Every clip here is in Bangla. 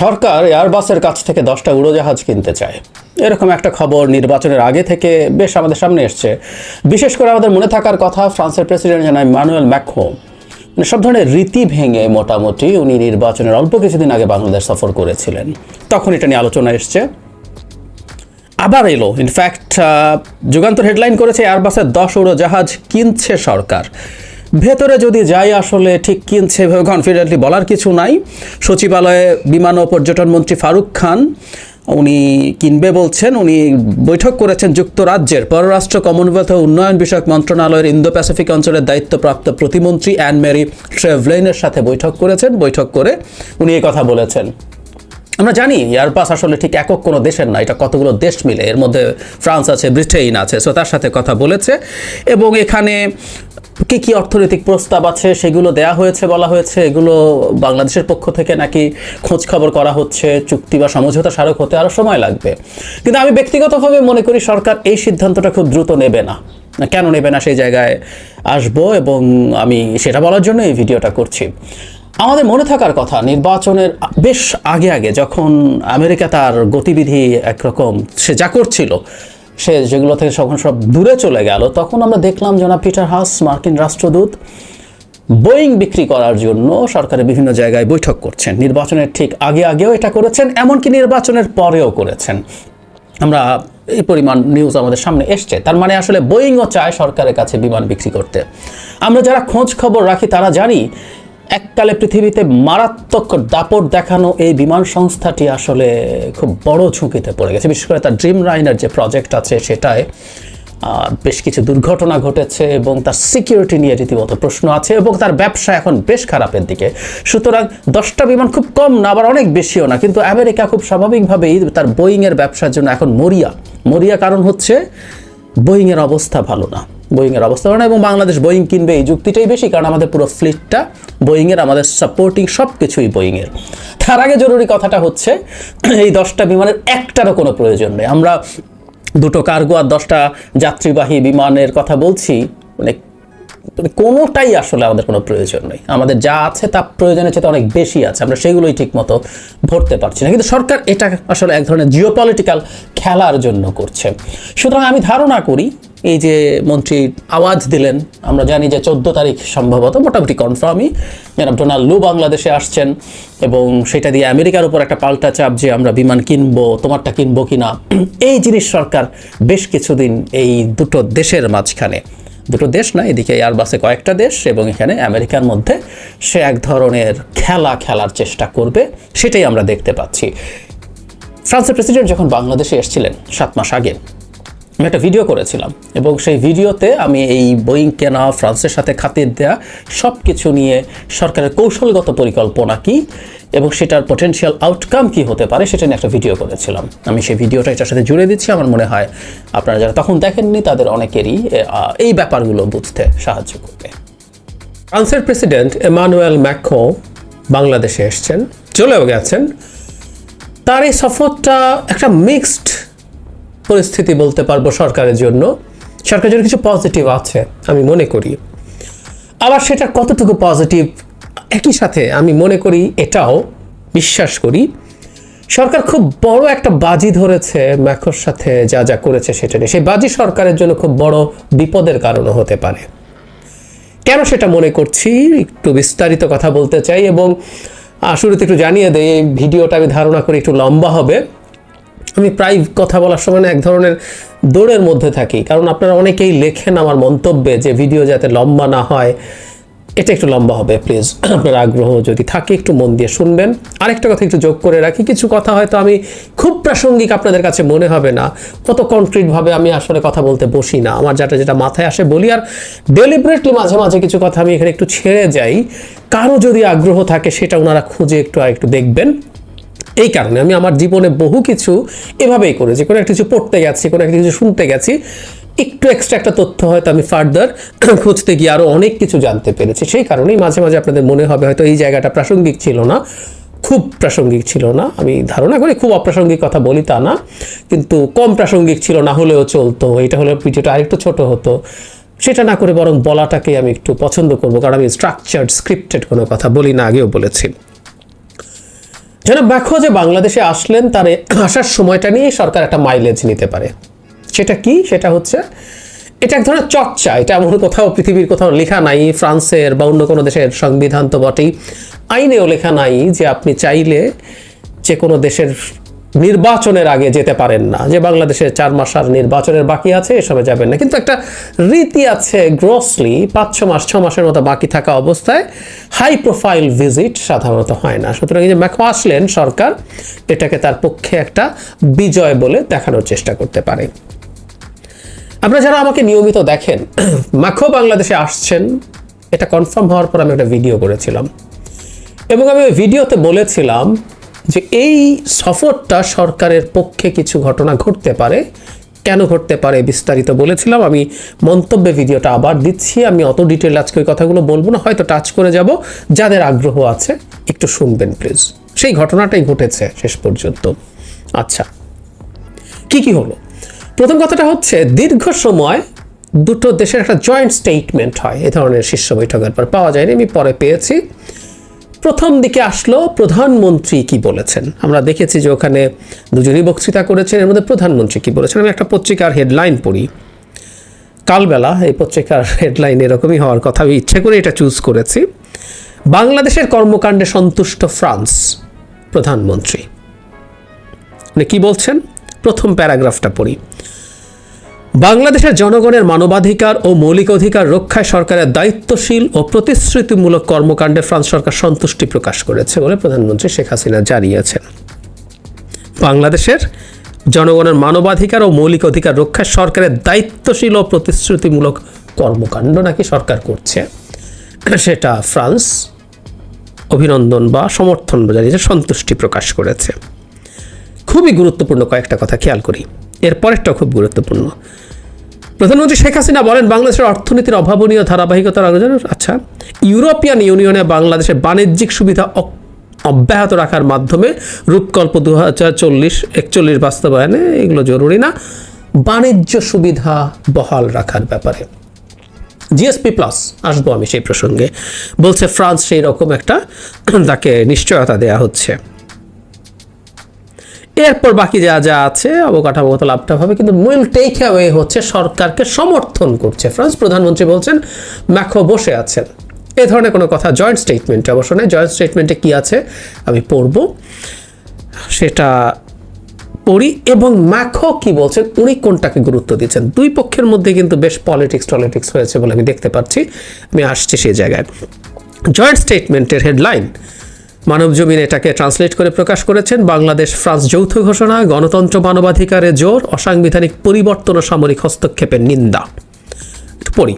সরকার এয়ারবাসের কাছ থেকে দশটা উড়োজাহাজ কিনতে চায়। এরকম একটা খবর নির্বাচনের আগে থেকে বেশ আমাদের সামনে এসছে। বিশেষ করে আমাদের মনে থাকার কথা, ফ্রান্সের প্রেসিডেন্ট জানায় ম্যানুয়েল ম্যাকহো সব ধরনের রীতি ভেঙে মোটামুটি উনি নির্বাচনের অল্প কিছুদিন আগে বাংলাদেশ সফর করেছিলেন। তখন এটা নিয়ে আলোচনা এসছে। আবার এলো ইনফ্যাক্ট যুগান্তর হেডলাইন করেছে এয়ারবাসের দশ উড়োজাহাজ কিনছে সরকার। ভেতরে যদি যাই, আসলে ঠিক কিনছে এভাবে কনফিডেন্টলি বলার কিছু নাই। সচিবালয়ে বিমান ও পর্যটন মন্ত্রী ফারুক খান, উনি কিনবে বলছেন, উনি বৈঠক করেছেন যুক্তরাজ্যের। পররাষ্ট্র কমনওয়েলথ ও উন্নয়ন বিষয়ক মন্ত্রণালয়ের ইন্দো প্যাসিফিক অঞ্চলের দায়িত্বপ্রাপ্ত প্রতিমন্ত্রী অ্যান মেরি ট্রেভলেনের সাথে বৈঠক করেছেন। বৈঠক করে উনি কথা বলেছেন। আমরা জানি এয়ারপাস আসলে ঠিক একক কোনো দেশের না, এটা কতগুলো দেশ মিলে। এর মধ্যে ফ্রান্স আছে ব্রিটেন আছে সো তার সাথে কথা বলেছে। এবং এখানে কি কি অর্থনৈতিক প্রস্তাব আছে সেগুলো দেয়া হয়েছে, বলা হয়েছে। এগুলো বাংলাদেশের পক্ষ থেকে নাকি খোঁজ খবর করা হচ্ছে, চুক্তি বা সমঝোতা স্মারক হতে আরও সময় লাগবে। কিন্তু আমি ব্যক্তিগতভাবে মনে করি সরকার এই সিদ্ধান্তটা খুব দ্রুত নেবে না না। কেন নেবে না সেই জায়গায় আসব এবং আমি সেটা বলার জন্য এই ভিডিওটা করছি। আমাদের মনে থাকার কথা, নির্বাচনের বেশ আগে আগে যখন আমেরিকা তার গতিবিধি একরকম সে যা করছিল, সে যেগুলো থেকে যখন সব দূরে চলে গেল, তখন আমরা দেখলাম জনাব পিটার হাস, মার্কিন রাষ্ট্রদূত, বোয়িং বিক্রি করার জন্য সরকারের বিভিন্ন জায়গায় বৈঠক করছেন। নির্বাচনের ঠিক আগে আগেও এটা করেছেন, এমনকি নির্বাচনের পরেও করেছেন। আমরা এই পরিমাণ নিউজ আমাদের সামনে এসছে। তার মানে আসলে বোয়িংও চায় সরকারের কাছে বিমান বিক্রি করতে। আমরা যারা খোঁজ খবর রাখি তারা জানি এককালে পৃথিবীতে মারাত্মক দাপট দেখানো এই বিমান সংস্থাটি আসলে খুব বড় ঝুঁকিতে পড়ে গেছে। বিশেষ করে তার ড্রিম লাইনার যে প্রজেক্ট আছে সেটায় বেশ কিছু দুর্ঘটনা ঘটেছে এবং তার সিকিউরিটি নিয়ে রীতিমতো প্রশ্ন আছে এবং তার ব্যবসা এখন বেশ খারাপের দিকে। সুতরাং দশটা বিমান খুব কম না, আবার অনেক বেশিও না। কিন্তু আমেরিকা খুব স্বাভাবিকভাবেই তার বোয়িংয়ের ব্যবসার জন্য এখন মরিয়া। মরিয়া কারণ হচ্ছে বোয়িংয়ের অবস্থা ভালো না। বোয়িংয়ের অবস্থা না এবং বাংলাদেশ বোয়িং কিনবে এই যুক্তিটাই বেশি, কারণ আমাদের পুরো ফ্লিটটা বোয়িংয়ের আমাদের সাপোর্টিং সব কিছুই বোয়িংয়ের তার আগে জরুরি কথাটা হচ্ছে, এই দশটা বিমানের একটারও কোনো প্রয়োজন নেই। আমরা দুটো কার্গো আর দশটা যাত্রীবাহী বিমানের কথা বলছি মানে কোনোটাই আসলে আমাদের কোনো প্রয়োজন নেই। আমাদের যা আছে তা প্রয়োজনের চেয়ে অনেক বেশি আছে। আমরা সেগুলোই ঠিক মতো ভরতে পারছি না। কিন্তু সরকার এটা আসলে এক ধরনের জিওপলিটিক্যাল খেলার জন্য করছে। সুতরাং আমি ধারণা করি, এই যে মন্ত্রী আওয়াজ দিলেন, আমরা জানি যে চোদ্দ তারিখ সম্ভবত মোটামুটি কনফার্মই জনাব ডোনাল্ড লু বাংলাদেশে আসছেন এবং সেটা দিয়ে আমেরিকার উপর একটা পাল্টা চাপ যে আমরা বিমান কিনবো, তোমারটা কিনবো কিনা। এই জিনিস সরকার বেশ কিছুদিন এই দুটো দেশের মাঝখানে দুটো দেশ না, এদিকে এয়ারবাসে কয়েকটা দেশ এবং এখানে আমেরিকার মধ্যে সে এক ধরনের খেলা খেলার চেষ্টা করবে, সেটাই আমরা দেখতে পাচ্ছি। ফ্রান্সের প্রেসিডেন্ট যখন বাংলাদেশে এসেছিলেন সাত মাস আগে আমি একটা ভিডিও করেছিলাম এবং সেই ভিডিওতে আমি এই বোয়িং কেনা ফ্রান্সের সাথে খাতির দেয়া সব কিছু নিয়ে সরকারের কৌশলগত পরিকল্পনা কি এবং সেটার পটেনশিয়াল আউটকাম কি হতে পারে সেটা নিয়ে একটা ভিডিও করেছিলাম। আমি সেই ভিডিওটা এটার সাথে জুড়ে দিচ্ছি। আমার মনে হয় আপনারা যারা তখন দেখেননি তাদের অনেকেরই এই ব্যাপারগুলো বুঝতে সাহায্য করবে। ফ্রান্সের প্রেসিডেন্ট এমানুয়েল ম্যাক্রো বাংলাদেশে এসছেন, চলেও গেছেন। তার এই সফরটা একটা মিক্সড পরিস্থিতি বলতে পারব সরকারের জন্য। সরকারের জন্য কিছু পজিটিভ আছে, আমি মনে করি। আবার সেটা কতটুকু পজিটিভ একই সাথে আমি মনে করি, এটাও বিশ্বাস করি। সরকার খুব বড় একটা বাজি ধরেছে ম্যাকোর সাথে যা যা করেছে সেটা নিয়ে। সেই বাজি সরকারের জন্য খুব বড় বিপদের কারণও হতে পারে। কেন সেটা মনে করছি? একটু বিস্তারিত কথা বলতে চাই এবং শুরুতে একটু জানিয়ে দেয় এই ভিডিওটা আমি ধারণা করি একটু লম্বা হবে। আমি প্রায় কথা বলার সময় এক ধরনের দৌড়ের মধ্যে থাকি। কারণ আপনারা অনেকেই লেখেন আমার মন্তব্যে যে ভিডিও যাতে লম্বা না হয়। এটা একটু লম্বা হবে প্লিজ আপনার আগ্রহ যদি থাকে, একটু মন দিয়ে শুনবেন। আরেকটা কথা একটু যোগ করে রাখি, কিছু কথা হয়তো আমি খুব প্রাসঙ্গিক আপনাদের কাছে মনে হবে না। কত কনক্রিটভাবে আমি আসলে কথা বলতে বসি না। আমার যেটা যেটা মাথায় আসে বলি, আর ডেলিবারেটলি মাঝে মাঝে কিছু কথা আমি এখানে একটু ছেড়ে যাই। কারও যদি আগ্রহ থাকে, সেটা ওনারা খুঁজে একটু আর একটু দেখবেন। এই কারণে আমি আমার জীবনে বহু কিছু এভাবেই করেছি। কোনো একটা কিছু পড়তে গেছি, কোনো একটা কিছু শুনতে গেছি। একটু এক্সট্রা একটা তথ্য হয়তো আমি ফার্দার খুঁজতে গিয়ে আরও অনেক কিছু জানতে পেরেছি। সেই কারণেই মাঝে মাঝে আপনাদের মনে হবে হয়তো এই জায়গাটা প্রাসঙ্গিক ছিল না, খুব প্রাসঙ্গিক ছিল না। আমি ধারণা করি খুব অপ্রাসঙ্গিক কথা বলি তা না, কিন্তু কম প্রাসঙ্গিক ছিল, না হলেও চলতো। এটা হলে ভিডিওটা আরেকটু ছোট হতো। সেটা না করে বরং বলাটাকে আমি একটু পছন্দ করব, কারণ আমি স্ট্রাকচার্ড স্ক্রিপ্টেড কোনো কথা বলি না, আগেও বলেছি। যেন ব্যাখ্য যে বাংলাদেশে আসলেন, তার আসার সময়টা নিয়ে সরকার একটা মাইলেজ নিতে পারে। সেটা কি? সেটা হচ্ছে, এটা এক ধরনের চর্চা। এটা এমন কোথাও পৃথিবীর কোথাও লেখা নাই, ফ্রান্সের বা অন্য কোনো দেশের সংবিধান তো বটেই। আইনেও লেখা নাই যে আপনি চাইলে যে কোনো দেশের নির্বাচনের আগে যেতে পারেন না। যে বাংলাদেশে চার মাস আর নির্বাচনের বাকি আছে এ সময় যাবেন না। কিন্তু একটা রীতি আছে গ্রসলি পাঁচ ছ মাস, ছ মাসের মতো বাকি থাকা অবস্থায় হাই প্রোফাইল ভিজিট সাধারণত হয় না। সুতরাং এই যে ম্যাকো আসলেন সরকার, এটাকে তার পক্ষে একটা বিজয় বলে দেখানোর চেষ্টা করতে পারে। আপনারা যারা আমাকে নিয়মিত দেখেন মাখো বাংলাদেশে আসছেন, এটা কনফার্ম হওয়ার পর আমি একটা ভিডিও করেছিলাম। এবং আমি ওই ভিডিওতে বলেছিলাম যে এই সফরটা সরকারের পক্ষে কিছু ঘটনা ঘটতে পারে। কেন ঘটতে পারে বিস্তারিত বলেছিলাম। আমি মন্তব্যে ভিডিওটা আবার দিচ্ছি। আমি অত ডিটেল আজকে ওই কথাগুলো বলব না। হয়তো টাচ করে যাব। যাদের আগ্রহ আছে, একটু শুনবেন প্লিজ সেই ঘটনাটাই ঘটেছে শেষ পর্যন্ত। আচ্ছা কি কি হলো? প্রথম কথাটা হচ্ছে, দীর্ঘ সময় দুটো দেশের একটা জয়েন্ট স্টেটমেন্ট হয়। এ ধরনের শীর্ষ বৈঠকের পর। পাওয়া যায়নি, আমি পরে পেয়েছি। প্রথম দিকে আসলো প্রধানমন্ত্রী কি বলেছেন? আমরা দেখেছি যে ওখানে দুজনই বক্তৃতা করেছেন, এর মধ্যে প্রধানমন্ত্রী কি বলেছেন? আমি একটা পত্রিকার হেডলাইন পড়ি। কালবেলা, এই পত্রিকার হেডলাইন এরকমই হওয়ার কথা, আমি ইচ্ছে করে এটা চুজ করেছি। বাংলাদেশের কর্মকাণ্ডে সন্তুষ্ট ফ্রান্স, প্রধানমন্ত্রী। উনি কি বলছেন? প্রথম প্যারাগ্রাফটা পড়ি। বাংলাদেশের জনগণের মানবাধিকার ও মৌলিক অধিকার রক্ষায় সরকারের দায়িত্বশীল ও প্রতিশ্রুতিমূলক কর্মকাণ্ডে ফ্রান্স সরকার সন্তুষ্টি প্রকাশ করেছে বলে প্রধানমন্ত্রী শেখ হাসিনা জানিয়েছেন। বাংলাদেশের জনগণের মানবাধিকার ও মৌলিক অধিকার রক্ষায় সরকারের দায়িত্বশীল ও প্রতিশ্রুতিমূলক কর্মকাণ্ড নাকি সরকার করছে? সেটা ফ্রান্স অভিনন্দন বা সমর্থন জানিয়েছে সন্তুষ্টি প্রকাশ করেছে। খুবই গুরুত্বপূর্ণ কয়েকটা কথা খেয়াল করি। এর পরেরটাও খুব গুরুত্বপূর্ণ। প্রধানমন্ত্রী শেখ হাসিনা বলেন, বাংলাদেশের অর্থনীতির অভাবনীয় ধারাবাহিকতার আচ্ছা ইউরোপিয়ান ইউনিয়নে বাংলাদেশের বাণিজ্যিক সুবিধা অব্যাহত রাখার মাধ্যমে রূপকল্প দু হাজার চল্লিশ, একচল্লিশ বাস্তবায়নে এগুলো জরুরি না, বাণিজ্য সুবিধা বহাল রাখার ব্যাপারে। জিএসপি প্লাস, আসব আমি সেই প্রসঙ্গে। বলছে, ফ্রান্স সেই রকম একটা, তাকে নিশ্চয়তা দেয়া হচ্ছে। এরপর বাকি যা যা আছে, অবকাঠামোগত লাভটা হবে, কিন্তু মূল টেক অ্যাওয়ে হচ্ছে সরকারকে সমর্থন করছে। ফ্রান্স প্রধানমন্ত্রী বলছেন ম্যাখো বসে আছেন। এ ধরনের কোনো কথা জয়েন্ট স্টেটমেন্টে অবশ্য নেই জয়েন্ট স্টেটমেন্টে কী আছে, আমি পড়ব। সেটা পড়ি। এবং ম্যাখো কি বলছেন, উনি কোনটাকে গুরুত্ব দিচ্ছেন? দুই পক্ষের মধ্যে কিন্তু বেশ পলিটিক্স টলিটিক্স হয়েছে বলে আমি দেখতে পাচ্ছি। আমি আসছি সেই জায়গায়। জয়েন্ট স্টেটমেন্টের হেডলাইন মানব জমিন এটাকে ট্রান্সলেট করে প্রকাশ করেছেন বাংলাদেশ ফ্রান্স যৌথ ঘোষণা, গণতন্ত্র মানবাধিকারে জোর, অসাংবিধানিক পরিবর্তন ও সামরিক হস্তক্ষেপের নিন্দা। পড়ি।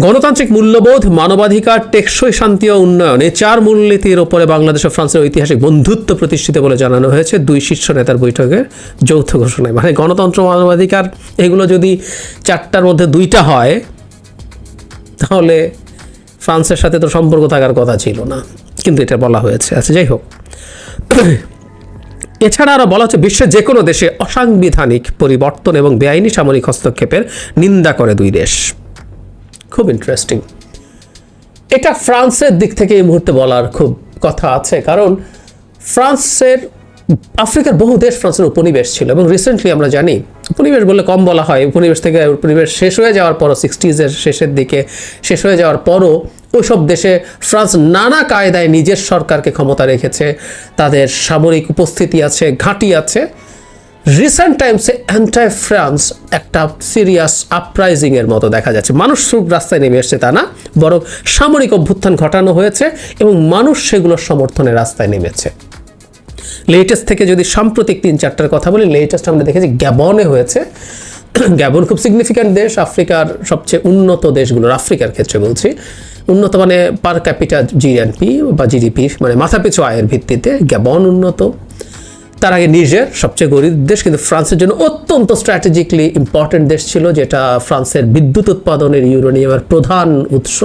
গণতান্ত্রিক মূল্যবোধ, মানবাধিকার, টেকসই শান্তি ও উন্নয়ন এই চার মূলনীতির ওপরে বাংলাদেশ ও ফ্রান্সের ঐতিহাসিক বন্ধুত্ব প্রতিষ্ঠিত বলে জানানো হয়েছে দুই শীর্ষ নেতার বৈঠকে যৌথ ঘোষণায়। মানে গণতন্ত্র, মানবাধিকার, এগুলো যদি চারটার মধ্যে দুইটা হয়, তাহলে ফ্রান্সের সাথে তো সম্পর্ক থাকার কথা ছিল না। কিন্তু এটা বলা হয়েছে। আচ্ছা যাই হোক। এছাড়া আরও বলা হচ্ছে, বিশ্বের যে কোনো দেশে অসাংবিধানিক পরিবর্তন এবং বেআইনি সামরিক হস্তক্ষেপের নিন্দা করে দুই দেশ। খুব ইন্টারেস্টিং এটা ফ্রান্সের দিক থেকে এই মুহূর্তে বলার খুব কথা আছে, কারণ ফ্রান্সের, আফ্রিকার বহু দেশ ফ্রান্সের উপনিবেশ ছিল এবং রিসেন্টলি আমরা জানি উপনিবেশ বললে কম বলা হয়। উপনিবেশ থেকে উপনিবেশ শেষ হয়ে যাওয়ার পরও সিক্সটিজের শেষের দিকে, শেষ হয়ে যাওয়ার পরও ওইসব দেশে ফ্রান্স নানা কায়দায় নিজের সরকারকে ক্ষমতা রেখেছে। তাদের সামরিক উপস্থিতি আছে, ঘাঁটি আছে। রিসেন্ট টাইমসে অ্যান্টাই ফ্রান্স একটা সিরিয়াস আপরাইজিং এর মতো দেখা যাচ্ছে। মানুষ রাস্তায় নেমে এসছে তা না, বরং সামরিক অভ্যুত্থান ঘটানো হয়েছে এবং মানুষ সেগুলোর সমর্থনে রাস্তায় নেমেছে। লেটেস্ট থেকে যদি সাম্প্রতিক তিন চারটার কথা বলি লেটেস্ট আমরা দেখেছি গ্যাবনে হয়েছে। গ্যাবন খুব সিগনিফিক্যান্ট দেশ, আফ্রিকার সবচেয়ে উন্নত দেশগুলোর, আফ্রিকার ক্ষেত্রে বলছি। উন্নত মানে পার ক্যাপিটা জিএনপি বা জিডিপি মানে মাথাপিছু আয়ের ভিত্তিতে গ্যাবন উন্নত। তার আগে নিজের সবচেয়ে গরিব দেশ, কিন্তু ফ্রান্সের জন্য অত্যন্ত স্ট্র্যাটেজিকলি ইম্পর্টেন্ট দেশ ছিল, যেটা ফ্রান্সের বিদ্যুৎ উৎপাদনের ইউরেনিয়ামের প্রধান উৎস।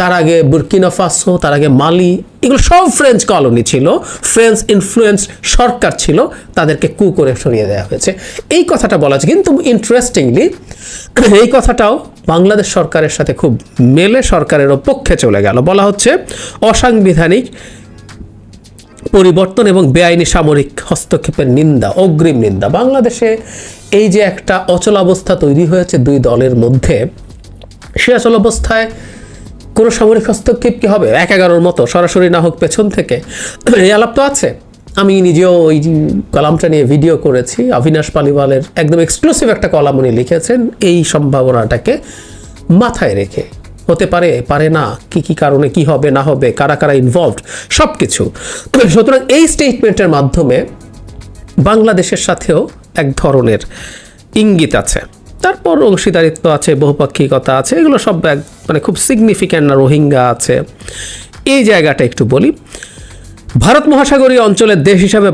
তার আগে বুর্কিনা ফাসো, তার আগে মালি, এগুলো সব ফ্রেঞ্চ কলোনি ছিল। ফ্রেঞ্চ ইনফ্লুয়েন্স সরকার ছিল, তাদেরকে কু করে সরিয়ে দেওয়া হয়েছে। এই কথাটা বলা আছে কিন্তু ইন্টারেস্টিংলি এই কথাটাও বাংলাদেশ সরকারের সাথে খুব মেলে সরকারেরও পক্ষে চলে গেল। বলা হচ্ছে, অসাংবিধানিক পরিবর্তন এবং বেআইনি সামরিক হস্তক্ষেপের নিন্দা, অগ্রিম নিন্দা। বাংলাদেশে এই যে একটা অচলাবস্থা তৈরি হয়েছে দুই দলের মধ্যে, সে অচলাবস্থায় কোনো সামরিক হস্তক্ষেপ কি হবে? এক এগারোর মতো সরাসরি না হোক পেছন থেকে। এই আলাপ তো আছে। আমি নিজেও ওই কলামটা নিয়ে ভিডিও করেছি। অবিনাশ পালিওয়ালের একদম এক্সক্লুসিভ একটা কলাম উনি লিখেছেন। এই সম্ভাবনাটাকে মাথায় রেখে। হতে পারে পারে না, কি কি কারণে কি হবে, না হবে, কারা কারা ইনভলভড সব কিছু সুতরাং এই স্টেটমেন্টের মাধ্যমে বাংলাদেশের সাথেও এক ধরনের ইঙ্গিত আছে। তারপর অংশীদারিত্ব আছে, বহুপাক্ষিকতা আছে, এগুলো সব মানে খুব সিগনিফিক্যান্ট না, রোহিঙ্গা আছে। এই জায়গাটা একটু বলি। ভারত মহাসাগরীয় অঞ্চলের দেশ হিসাবে